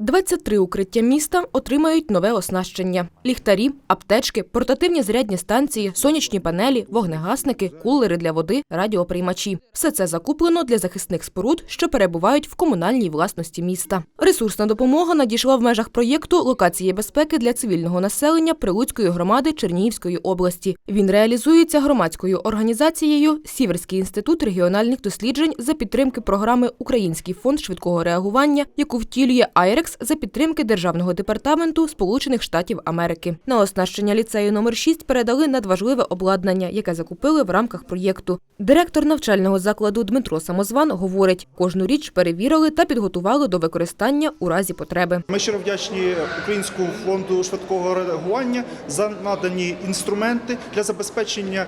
23 укриття міста отримають нове оснащення: ліхтарі, аптечки, портативні зарядні станції, сонячні панелі, вогнегасники, кулери для води, радіоприймачі. Все це закуплено для захисних споруд, що перебувають в комунальній власності міста. Ресурсна допомога надійшла в межах проєкту локації безпеки для цивільного населення Прилуцької громади Чернігівської області. Він реалізується громадською організацією Сіверський інститут регіональних досліджень за підтримки програми Український фонд швидкого реагування, яку втілює Айрекс за підтримки Державного департаменту Сполучених Штатів Америки. На оснащення ліцею номер 6 передали надважливе обладнання, яке закупили в рамках проєкту. Директор навчального закладу Дмитро Самозван говорить, кожну річ перевірили та підготували до використання у разі потреби. Ми щиро вдячні Українському фонду швидкого реагування за надані інструменти для забезпечення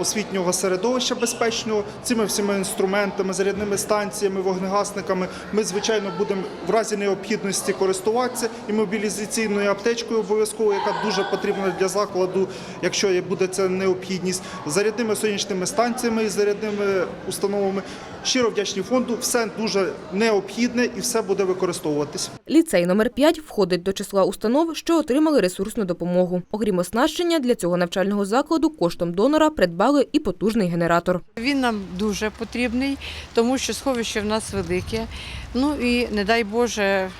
освітнього середовища безпечного. Цими всіма інструментами, зарядними станціями, вогнегасниками ми, звичайно, будемо в разі необхідності користуватися і мобілізаційною аптечкою обов'язково, яка дуже потрібна для закладу, якщо буде це необхідність, зарядними сонячними станціями і зарядними установами. Щиро вдячні фонду. Все дуже необхідне і все буде використовуватись. Ліцей номер 5 входить до числа установ, що отримали ресурсну допомогу. Окрім оснащення, для цього навчального закладу коштом донора придбали і потужний генератор. Він нам дуже потрібний, тому що сховище в нас велике. Ну і не дай Боже,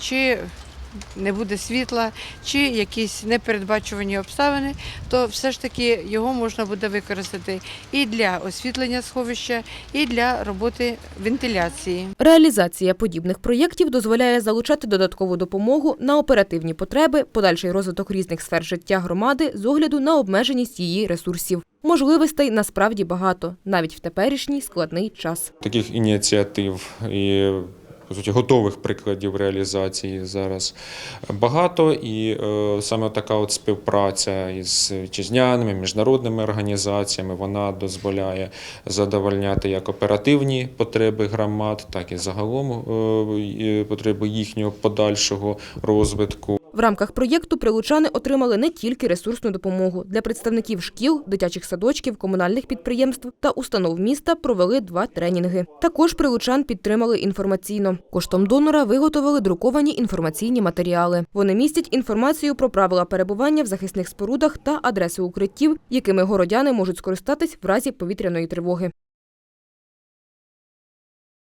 чи не буде світла, чи якісь непередбачувані обставини, то все ж таки його можна буде використати і для освітлення сховища, і для роботи вентиляції. Реалізація подібних проєктів дозволяє залучати додаткову допомогу на оперативні потреби, подальший розвиток різних сфер життя громади з огляду на обмеженість її ресурсів. Можливостей насправді багато, навіть в теперішній складний час. таких ініціатив і по суті готових прикладів реалізації зараз багато. І е, саме така от співпраця із вітчизняними міжнародними організаціями вона дозволяє задовольняти як оперативні потреби громад, так і загалом е, потреби їхнього подальшого розвитку. В рамках проєкту прилучани отримали не тільки ресурсну допомогу. Для представників шкіл, дитячих садочків, комунальних підприємств та установ міста провели два тренінги. Також прилучан підтримали інформаційно. Коштом донора виготовили друковані інформаційні матеріали. Вони містять інформацію про правила перебування в захисних спорудах та адреси укриттів, якими городяни можуть скористатись в разі повітряної тривоги.